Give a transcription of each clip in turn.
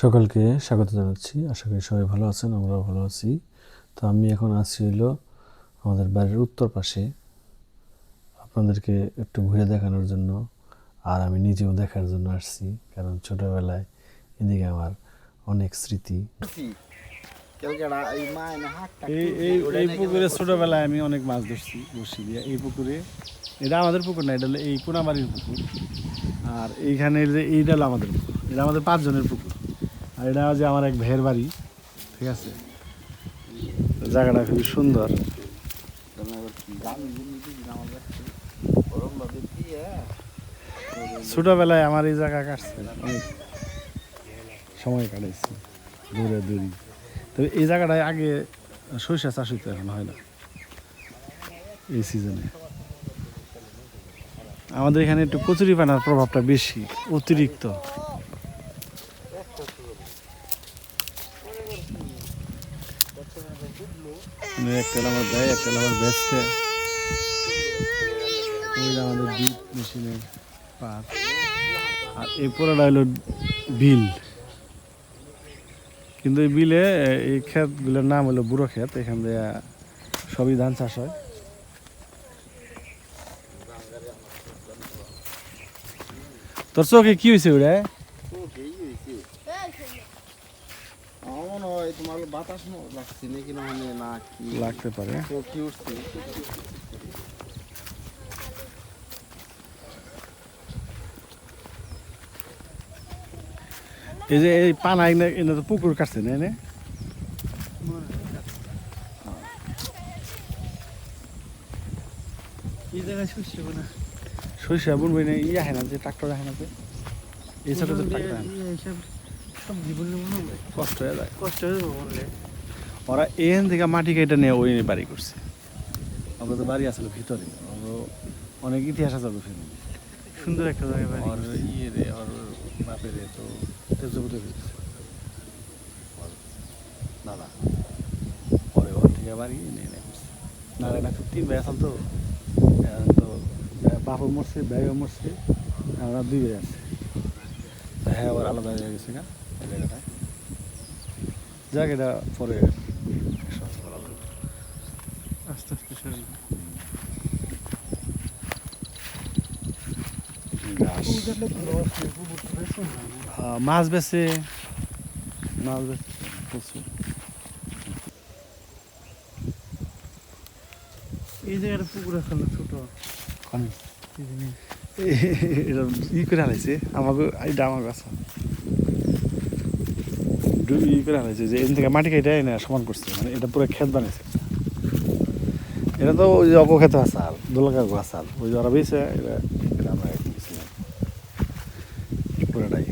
সকলকে স্বাগত জানাচ্ছি। আশা করি সবাই ভালো আছেন, আমরাও ভালো আছি। তো আমি এখন আছি হইল আমাদের বাড়ির উত্তর পাশে। আপনাদেরকে একটু ঘুরে দেখানোর জন্য আর আমি নিজেও দেখার জন্য আসছি, কারণ ছোটবেলায় এদিকে আমার অনেক স্মৃতি। এই পুকুরে ছোটবেলায় আমি অনেক মাছ ধরছি, বসি দিয়ে। এই পুকুরে, এটা আমাদের পুকুর না, এটা এই কোনাবাড়ির পুকুর। আর এইখানে যে, এইটা হলো আমাদের পুকুর, এটা আমাদের পাঁচজনের পুকুর। আর এটা যে আমার এক ভাইয়ের বাড়ি, ঠিক আছে? জায়গাটা খুবই সুন্দর। ছোটবেলায় আমার এই জায়গা কাটছে, অনেক সময় কাটাইছি দূরে দূরি তবে এই জায়গাটায় আগে সরিষা চাষ হইতো, এখন হয় না, এই সিজনে। আমাদের এখানে একটু কচুরি পানার প্রভাবটা বেশি, অতিরিক্ত। আর বিল কিন্তু এই বিলে এই ক্ষেতগুলোর নাম হলো বুড়ো ক্ষেত, এখান দিয়ে সবই ধান চাষ হয়। তোর চোখে কি হয়েছে ওটা আমার মনে হয় তোমার বাতাস লাগছে নাকি না মানে না কি? লাগতে পারে। কি উঠছে? এই যে এই পানা এনে এনে তো পুকুর কাটছে না এনে? সরিষা বুনবই না ইয়ে হয় না যে ট্রাক্টর হয় না যে। এই ছোট ট্রাক্টর জীবন মনে কষ্ট হয়ে যায়। কষ্ট হয়ে যাবে বললে। ওরা এখান থেকে মাটি কেটে নিয়ে ওই বাড়ি করছে। আমাদের তো বাড়ি আসলে ভিতরে অনেক ইতিহাস আছে ফ্যামিলি সুন্দর একটা জায়গা বাড়ি ইয়ে রে বাপের তো তেজপুরে দাদা পরে ওর থেকে বাড়ি নিয়ে নিয়ে না তো। এখন তো বাপও মরছে ভাইও মরছে আমরা দুই আছে। হ্যাঁ আবার আলাদা হয়ে গেছে না? এই জায়গাটায় জায়গাটা পরে আস্তে আস্তে সরি হ্যাঁ, মাছ বেছে মাছ বেছে প্রচুর এই জায়গাটা পুকুর ছোট? এটা ই করে হারাইছে আমাকে এটা আমার কাছে যে মাটি কেটে এনে সমান করছে মানে এটা পুরো ক্ষেত বানাইছে এটা তো ওই যে অপক্ষেত আসাল দোলকা আসাল, ওই যে ওরা বেছে এটা এটা আমরা দিয়েছিলাম পুরোটাই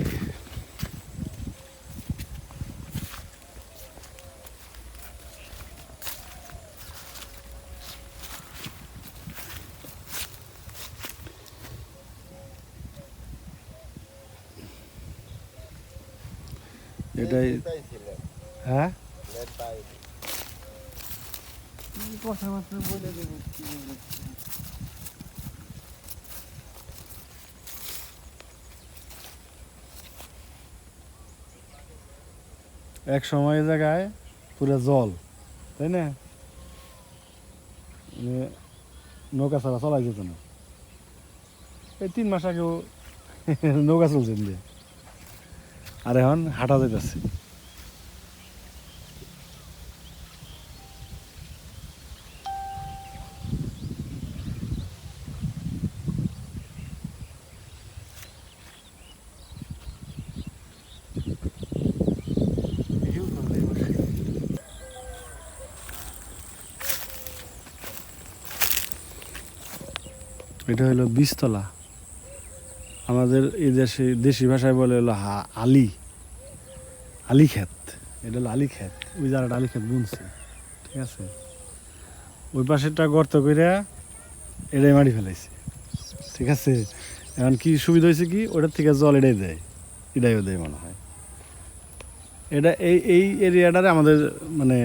এটাই হ্যাঁ? এক সময় জায়গায় পুরো জল, তাই না? মানে নৌকা ছাড়া চলাই যেত না। এই তিন মাস আগেও নৌকা চলছেন দিয়ে আর এখন হাঁটা যেতেছে এটা হলো বীজতলা। আমাদের এই দেশে দেশি ভাষায় বলে হলো আলি। আলি ক্ষেত এটা হলো আলি ক্ষেত ওই জায়গাটা আলি ক্ষেত বুনছে। ঠিক আছে? ওই পাশেরটা গর্ত করে এটাই মাটি ফেলাইছে। ঠিক আছে? এখন কি সুবিধা হয়েছে কি? ওটার থেকে জল এটাই দেয়। এটাইও দেয় মনে হয়। এটা এই এই এরিয়াটারে আমাদের মানে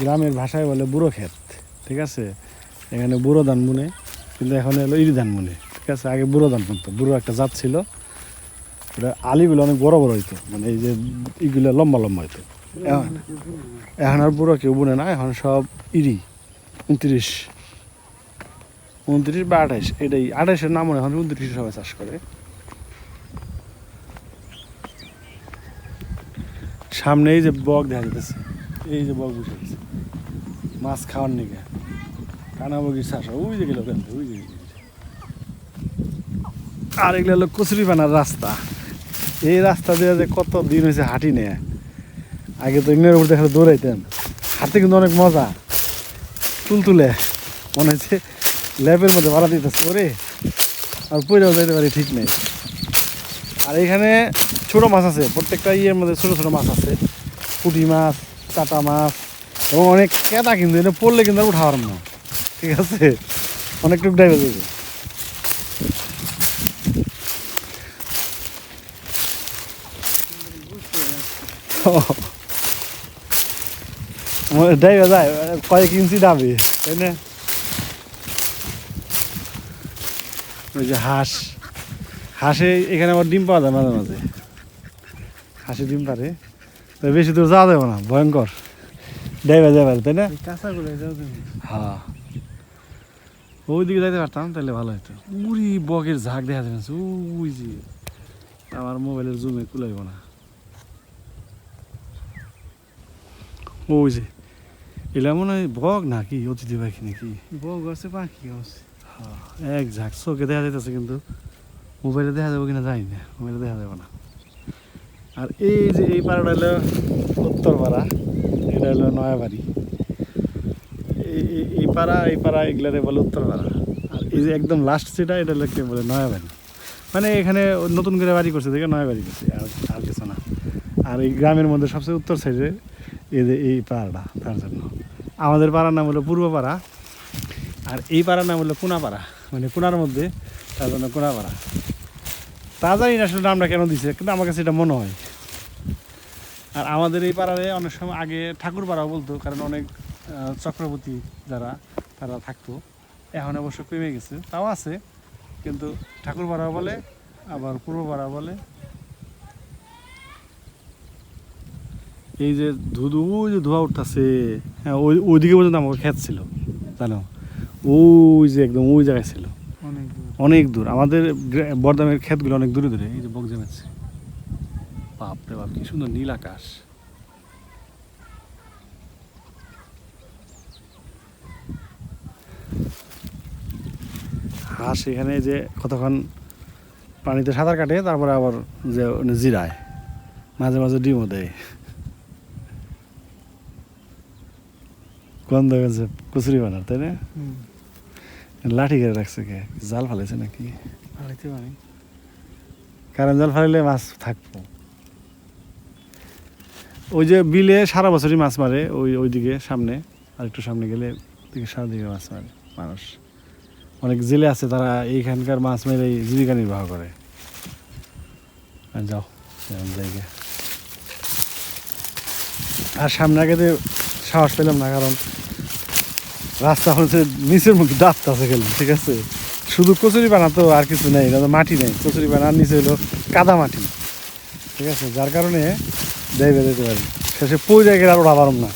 গ্রামের ভাষায় বলে বুড়ো ক্ষেত। ঠিক আছে? এখানে বুড়ো ধান বুনে, কিন্তু এখন হলো ইরি ধান বুনে। ঠিক আছে? আগে বুড়ো ধান বুনতো। বুড়ো একটা জাত ছিল। এটা আলিগুলো অনেক বড় বড় হইতো। মানে এই যে ইগুলো লম্বা লম্বা হইতো। এখন আর বুড়ো কেউ বুনে না, এখন সব ইরি। উনত্রিশ। উনত্রিশ বা আঠাইশ এটাই। আঠাইশের নাম এখন উনত্রিশে সবাই চাষ করে। সামনে এই যে বক দেখা যেতেছে এই যে বক বসে আছে। মাছ খাওয়ার নিগে কানা বগির চাষ। ওই যে গেল ওই যে আর এগুলো হলো কচুরি বানার রাস্তা। এই রাস্তা দিয়ে যে কত দিন হয়েছে হাঁটি নেয় আগে তো এমনি উপর দেখলে দৌড়াইতেন। হাঁটতে কিন্তু অনেক মজা। তুলতুলে মনে হচ্ছে ল্যাবের মধ্যে ভাড়া দিতেছে, ওরে। আর পয়রাও যাইতে পারি ঠিক নেই। আর এখানে ছোট মাছ আছে, প্রত্যেকটা ইয়ের মধ্যে ছোট ছোট মাছ আছে। পুঁটি মাছ, কাটা মাছ, এবং অনেক কেতা কিন্তু, এটা পড়লে কিন্তু আর উঠাবার না। ঠিক আছে? অনেক টুক ডাইবে যাবে। ডাইবে যায় কয়েক ইঞ্চি দাবি তাই না ওই যে হাঁস হাঁসে এখানে আবার ডিম পাওয়া যায় মাঝে মাঝে হাঁসে ডিম পারে তো বেশি দূর যাওয়া যাবে না ভয়ঙ্কর ডাইবা যাবে তাই না হ্যাঁ ওইদিকে যাইতে পারতাম তাহলে ভালো হতো উড়ি বকের ঝাঁক দেখা যাবে ওই যে আমার মোবাইলের জুমে কুলাইব না ওই যে এলা মনে হয় বক নাকি অতিথি পাখি নাকি বউ আছে পাখি আছে এক ঝাঁক চোখে দেখা যাইতেছে কিন্তু মোবাইলে দেখা যাবে কিনা জানি না মোবাইলে দেখা যাবে না আর এই যে এই পাড়াটা হলো উত্তরপাড়া এটা হলো নয়াবাড়ি এই পাড়া এই পাড়া এগুলারে বলে উত্তরপাড়া আর এই যে একদম লাস্ট যেটা এটা হলো কে বলে নয়াবাড়ি মানে এখানে নতুন করে বাড়ি করছে দেখে নয়াবাড়ি করছে। আর আর কিছু না। আর এই গ্রামের মধ্যে সবচেয়ে উত্তর সাইডে এই যে এই পাড়াটা, তার জন্য। আমাদের পাড়ার নাম হলো পূর্বপাড়া, আর এই পাড়ার নাম হলো কোনাপাড়া। মানে কোনার মধ্যে, তার জন্য কোনাপাড়া। তা জানি আসলে নামটা কেন দিছে, কিন্তু আমার কাছে এটা মনে হয়। আর আমাদের এই পাড়ারে অনেক সময় আগে ঠাকুর পাড়াও বলতো, কারণ অনেক চক্রবর্তী যারা, তারা থাকতো। এখন অবশ্য কমে গেছে, তাও আছে। কিন্তু ঠাকুর পাড়াও বলে, আবার পূর্ব পাড়া বলে। এই যে ধুধু ওই যে ধোয়া উঠতেছে। হ্যাঁ ওই ওইদিকে পর্যন্ত আমাকে ক্ষেত ছিল জানো? ওই যে একদম ওই জায়গায় ছিল। অনেক দূর। আমাদের বর্ধমানের ক্ষেতগুলো অনেক দূরে দূরে এই যে বক জমেছে। বাপ রে বাপ কি সুন্দর নীল আকাশ। হাঁস এখানে যে কতক্ষণ পানিতে সাঁতার কাটে তারপরে আবার যে জিরায় মাঝে মাঝে ডিমও দেয়। গন্ধ গেছে কচুরি বানার তাই না? লাঠি করে রাখছে কে? জাল ফালাইছে নাকি? ভাড়াইতে পারি। কারণ জাল ফালাইলে মাছ থাকব। ওই যে বিলে সারা বছরই মাছ মারে ওই ওইদিকে সামনে আর একটু সামনে গেলে দিকে সারা দিকে মাছ মারে মানুষ। অনেক জেলে আছে তারা এইখানকার মাছ মেরে জীবিকা নির্বাহ করে। আর যাও জায়গা আর সামনে আগে তো সাহস পেলাম না কারণ রাস্তা হচ্ছে নিচের মুখে দাঁত আছে খেলে, ঠিক আছে? শুধু কচুরি পানা তো আর কিছু নেই মাটি নেই। কচুরি পানার নিচে হলো কাদা মাটি, ঠিক আছে? যার কারণে যাইবে যেতে পারি। শেষে পই জায়গায় আর ওরা পারম না।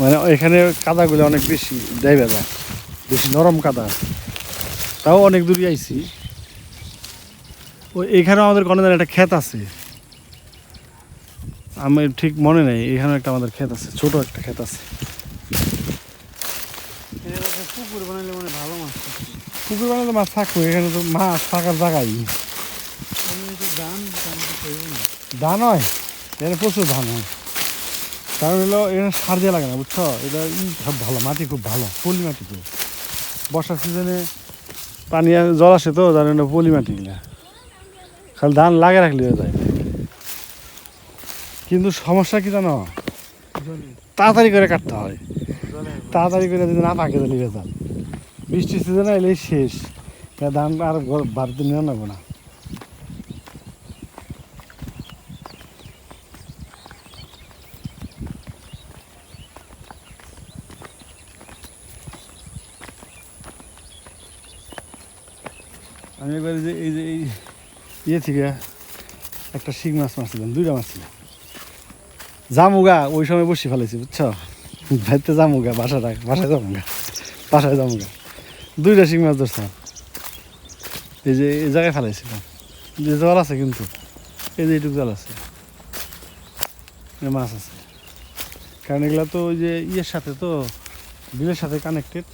মানে এখানে কাদাগুলো অনেক বেশি যাইবে যায় বেশি নরম কাদা। তাও অনেক দূরই আইছি। ওই এখানে আমাদের কোনো একটা ক্ষেত আছে। আমি ঠিক মনে নেই এখানে একটা আমাদের ক্ষেত আছে, ছোট একটা ক্ষেত আছে। পুকুর বানাইলে মানে ভালো মাছ পুকুর বানালে মাছ থাকবে এখানে তো মাছ থাকার জায়গায় আমি একটু দান দান তো করব না। ধান হয়? এখানে প্রচুর ধান হয়। কারণ হলো এখানে সার দেওয়া লাগে না বুঝছ? এটা সব ভালো মাটি খুব ভালো পলি মাটি তো বর্ষার সিজনে পানি জল আসে তো যার জন্য পলি মাটি না। খালি ধান লাগে রাখলে যায়। কিন্তু সমস্যা কি জানো? তাড়াতাড়ি করে কাটতে হয়। তাড়াতাড়ি করে যদি না পাকে তাহলে ভেজাল বৃষ্টির সিজনে এলেই শেষ। ধান আর বাড়িতে নিয়ে নেব না। আমি একবার যে এই যে এই ইয়ে থেকে একটা শিং মাছ মারছিলাম, দুইটা মারছিলাম। জামুগা, ওই সময় বসে ফেলেছি, বুঝছ? ভাইতে জামুগা বাসা রাখ বাসায় জামুগা বাসায় জামুগা। দুইটা শিং মাছ ধরছিলাম এই যে এই জায়গায় ফেলাইছিলাম যে জল আছে কিন্তু এই যে এইটুকু জল আছে। মাছ আছে। কারণ এগুলা তো ওই যে ইয়ের সাথে তো বিলের সাথে কানেক্টেড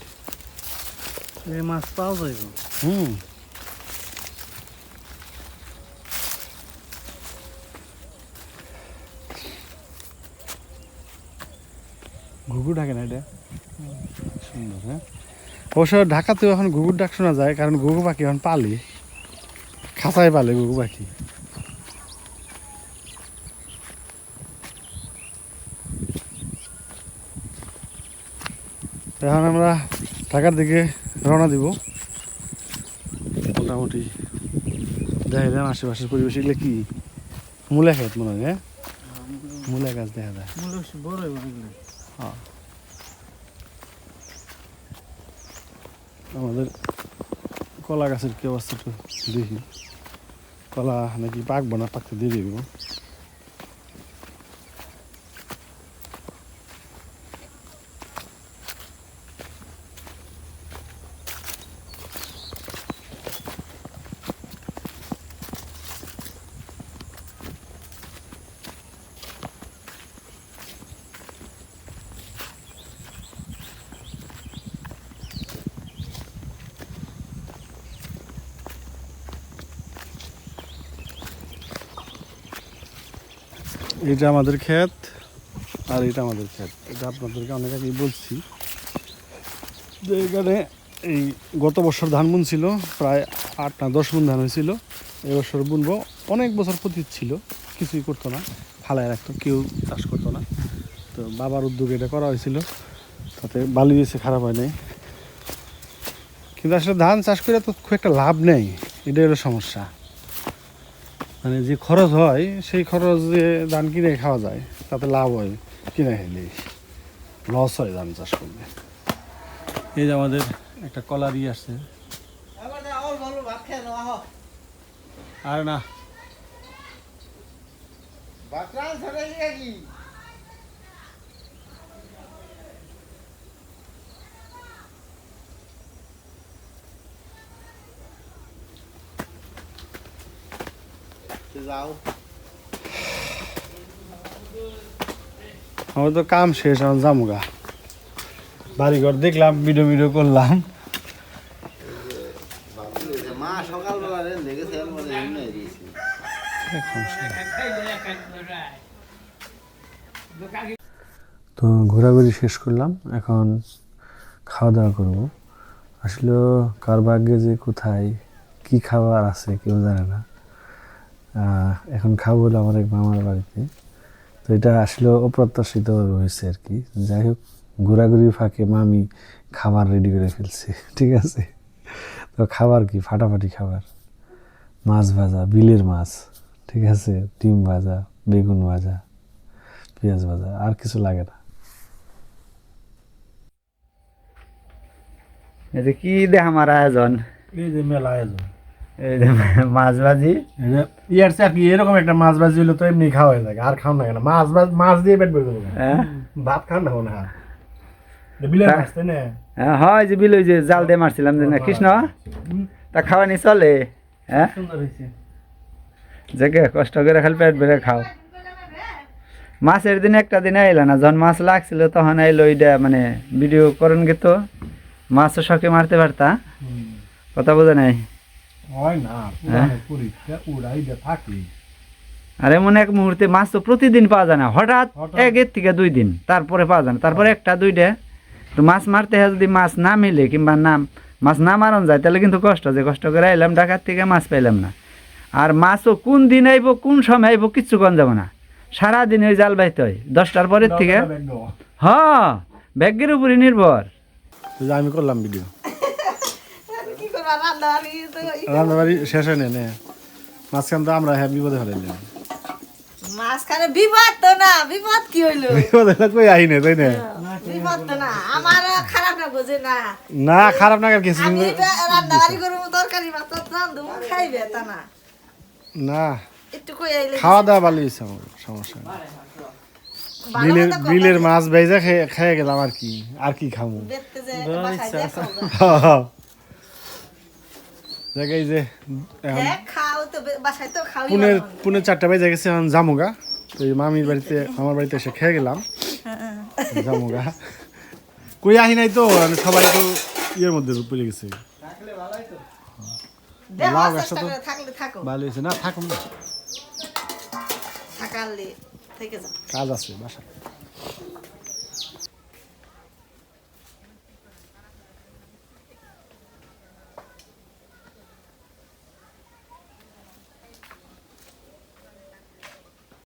এই মাছ পাওয়া যায় হুম। ঘুঘু ডাকে না এটা? সুন্দর হ্যাঁ? অবশ্য ঢাকাতেও এখন ঘুঘুর ডাক শোনা যায় কারণ ঘুঘু পাখি এখন পালি। খাঁচায় পালে ঘুঘু পাখি। এখন আমরা ঢাকার দিকে রওনা দিব। মোটামুটি দেখা যায় আশেপাশের পরিবেশ। এগুলো কি? মূলা খেত মনে হয় হ্যাঁ? মূলা। গাছ দেখা যায়। বড় হইব না এগুলো। আমাদের কলা গাছের কি অবস্থা একটু দেখি। কলা নাকি পাকবো না পাকতে দিয়ে দিব এটা আমাদের ক্ষেত আর এটা আমাদের ক্ষেত। এটা আপনাদেরকে অনেক আগেই বলছি। যে এখানে এই গত বছর ধান বুনছিল, প্রায় আট না দশ মন ধান হয়েছিল। এবছর বুনবো, অনেক বছর পতীত ছিল, কিছুই করতো না, ফালায় রাখতো, কেউ চাষ করতো না। তো বাবার উদ্যোগে এটা করা হয়েছিল, তাতে বালি এসে খারাপ হয় নাই। কিন্তু আসলে ধান চাষ করে তো খুব একটা লাভ নেই, এটাই হলো সমস্যা। মানে যে খরচ হয়, সেই খরচ যে ধান কিনে খাওয়া যায়। তাতে লাভ হয়। কিনে খেলে লস হয় ধান চাষ করলে। এই যে আমাদের একটা কলার আসছে। আর না। আমার তো কাম শেষ এখন জামুগা বাড়িঘর দেখলাম ভিডিও ভিডিও করলাম। মা সকালবেলা তো ঘোরাঘুরি শেষ করলাম এখন খাওয়া দাওয়া করব। আসলে কার ভাগ্যে যে কোথায় কি খাবার আছে কেউ জানে না। এখন খাব হলো আমার এক মামার বাড়িতে। তো এটা আসলে অপ্রত্যাশিতভাবে হয়েছে আর কি। যাই হোক ঘোরাঘুরির ফাঁকে মামি খাবার রেডি করে ফেলছে ঠিক আছে? তো খাবার কি? ফাটাফাটি খাবার। মাছ ভাজা বিলের মাছ ঠিক আছে? ডিম ভাজা বেগুন ভাজা পেঁয়াজ ভাজা আর কিছু লাগে না। এই যে কি দেখ আমার আয়োজন? এই যে মেলা আয়োজন। মাছ ভাজি ইয়ার চা কি এরকম একটা মাছ ভাজি হলে তো এমনি খাওয়া হয়ে থাকে আর খাও না। কেন মাছ ভাজ মাছ দিয়ে পেট করব হ্যাঁ? ভাত খান না না না? হ্যাঁ, হয় যে বিল ওই যে জাল দিয়ে মারছিলাম যে না কৃষ্ণ? তা খাওয়ানি চলে? হ্যাঁ? জেগে কষ্ট করে খালি পেট ভরে খাও। মাছের দিন একটা দিন আইলা না যখন মাছ লাগছিল তখন আইলো ওইটা মানে ভিডিও করেন গে তো। মাছও শখে মারতে পারতা। কথা বোঝা নাই? হয় না হ্যাঁ? পরীক্ষা উড়াই দিয়ে আর এমন এক মুহূর্তে মাছ তো প্রতিদিন পাওয়া যায় না। হঠাৎ। একের থেকে দুই দিন তারপরে পাওয়া যায় না। তারপরে একটা দুইটা। তো মাছ মারতে হয় যদি মাছ না মিলে কিংবা না মাছ না মারন যায় তাহলে কিন্তু কষ্ট যে কষ্ট করে আইলাম ঢাকার থেকে মাছ পাইলাম না। আর মাছও কোন দিন আইব কোন সময় আইব কিচ্ছু কন যাব না। সারাদিন ওই জাল বাইতে হয়। দশটার পরের থেকে হ ব্যাগের উপরে নির্ভর। আমি করলাম ভিডিও রান্না বাড়ি শেষ হয় না। মাঝখান তো আমরা হ্যাঁ বিপদে ফেলাইলাম। মাঝখানে বিপদ তো না বিপদ কি হইল? বিপদে না কই আইনে তাই না? বিপদ তো না আমার খারাপ না বোঝে না। না খারাপ না আর কিছু আমি রান্না বাড়ি করব তরকারি মাত্র রান্ধবো খাইবে তা না। না একটু কই আইলে খাওয়া দাওয়া ভালো সমস্যা বিলের বিলের মাছ ভেজা খেয়ে খেয়ে গেলাম আর কি আর কি খামু দেখতে যে বাসায় দেখো জায়গায় যে পুনের পুনের চারটা বেজে গেছে এখন জামুগা। তো মামির বাড়িতে আমার বাড়িতে এসে খেয়ে গেলাম। জামুগা। কই আহি নাই তো মানে সবাই তো ইয়ের মধ্যে পড়ে গেছে। লাউ গাছটা তো- থাকলে থাকো। ভালো হয়েছে না থাকুন কাজ আছে বাসা